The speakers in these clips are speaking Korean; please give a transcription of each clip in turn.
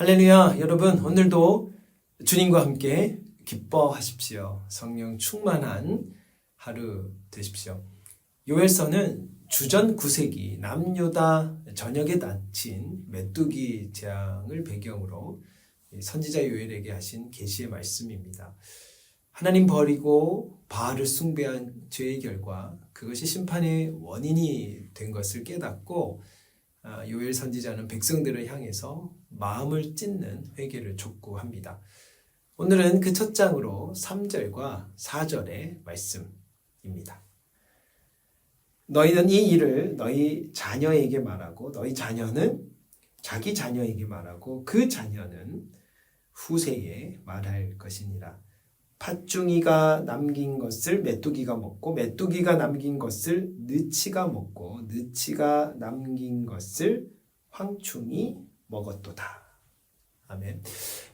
할렐루야, 여러분, 오늘도 주님과 함께 기뻐하십시오. 성령 충만한 하루 되십시오. 요엘서는 주전 9세기 남유다 전역에 닫힌 메뚜기 재앙을 배경으로 선지자 요엘에게 하신 계시의 말씀입니다. 하나님 버리고 바알을 숭배한 죄의 결과 그것이 심판의 원인이 된 것을 깨닫고 아, 요엘 선지자는 백성들을 향해서 마음을 찢는 회개를 촉구합니다. 오늘은 그 첫 장으로 3절과 4절의 말씀입니다. 너희는 이 일을 너희 자녀에게 말하고 너희 자녀는 자기 자녀에게 말하고 그 자녀는 후세에 말할 것이니라. 팥중이가 남긴 것을 메뚜기가 먹고 메뚜기가 남긴 것을 느치가 먹고 느치가 남긴 것을 황충이 먹었도다. 아멘.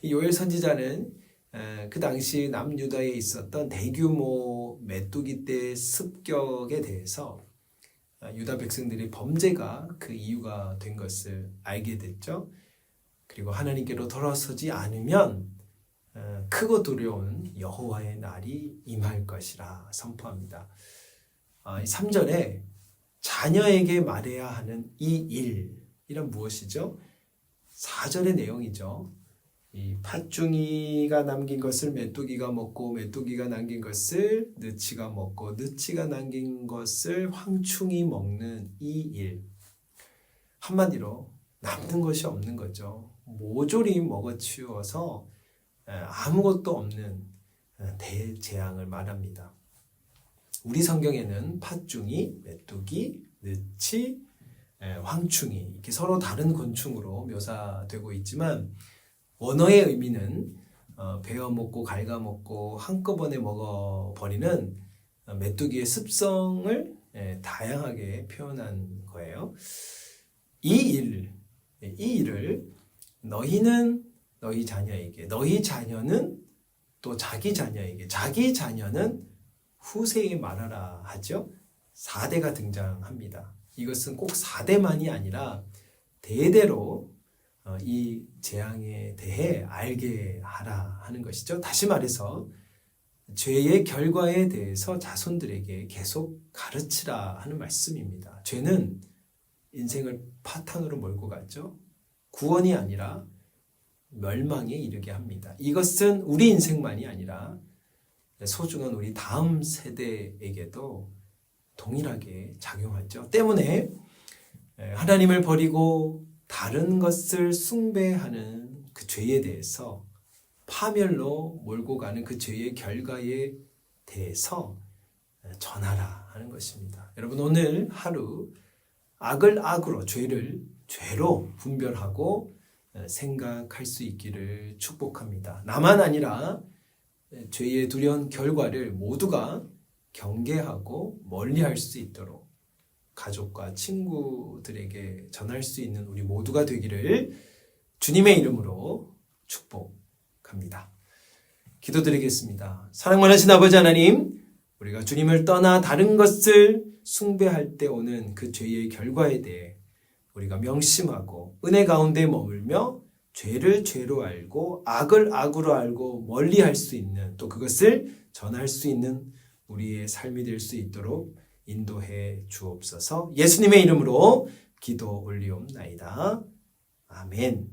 이 요엘 선지자는 에, 그 당시 남유다에 있었던 대규모 메뚜기 떼 습격에 대해서 아, 유다 백성들의 범죄가 그 이유가 된 것을 알게 됐죠. 그리고 하나님께로 돌아서지 않으면 어, 크고 두려운 여호와의 날이 임할 것이라 선포합니다. 아, 이 3절에 자녀에게 말해야 하는 이 일, 이란 무엇이죠? 4절의 내용이죠. 이 팥중이가 남긴 것을 메뚜기가 먹고 메뚜기가 남긴 것을 느치가 먹고 느치가 남긴 것을 황충이 먹는 이 일. 한마디로 남는 것이 없는 거죠. 모조리 먹어치워서 에, 아무것도 없는 에, 대재앙을 말합니다. 우리 성경에는 팥중이, 메뚜기, 느치, 에, 황충이 이렇게 서로 다른 곤충으로 묘사되고 있지만 원어의 의미는 어, 베어 먹고 갉아 먹고 한꺼번에 먹어 버리는 어, 메뚜기의 습성을 에, 다양하게 표현한 거예요. 이 일, 이 일을 너희는 너희 자녀에게, 너희 자녀는 또 자기 자녀에게, 자기 자녀는 후세에 말하라 하죠. 4대가 등장합니다. 이것은 꼭 4대만이 아니라 대대로 어, 이 재앙에 대해 알게 하라 하는 것이죠. 다시 말해서 죄의 결과에 대해서 자손들에게 계속 가르치라 하는 말씀입니다. 죄는 인생을 파탄으로 몰고 갔죠. 구원이 아니라 멸망에 이르게 합니다. 이것은 우리 인생만이 아니라 소중한 우리 다음 세대에게도 동일하게 작용하죠. 때문에 하나님을 버리고 다른 것을 숭배하는 그 죄에 대해서 파멸로 몰고 가는 그 죄의 결과에 대해서 전하라 하는 것입니다. 여러분 오늘 하루 악을 악으로 죄를 죄로 분별하고 생각할 수 있기를 축복합니다. 나만 아니라 죄의 두려운 결과를 모두가 경계하고 멀리할 수 있도록 가족과 친구들에게 전할 수 있는 우리 모두가 되기를 주님의 이름으로 축복합니다. 기도드리겠습니다. 사랑 많으신 아버지 하나님, 우리가 주님을 떠나 다른 것을 숭배할 때 오는 그 죄의 결과에 대해 우리가 명심하고 은혜 가운데 머물며 죄를 죄로 알고 악을 악으로 알고 멀리 할 수 있는 또 그것을 전할 수 있는 우리의 삶이 될 수 있도록 인도해 주옵소서 예수님의 이름으로 기도 올리옵나이다. 아멘.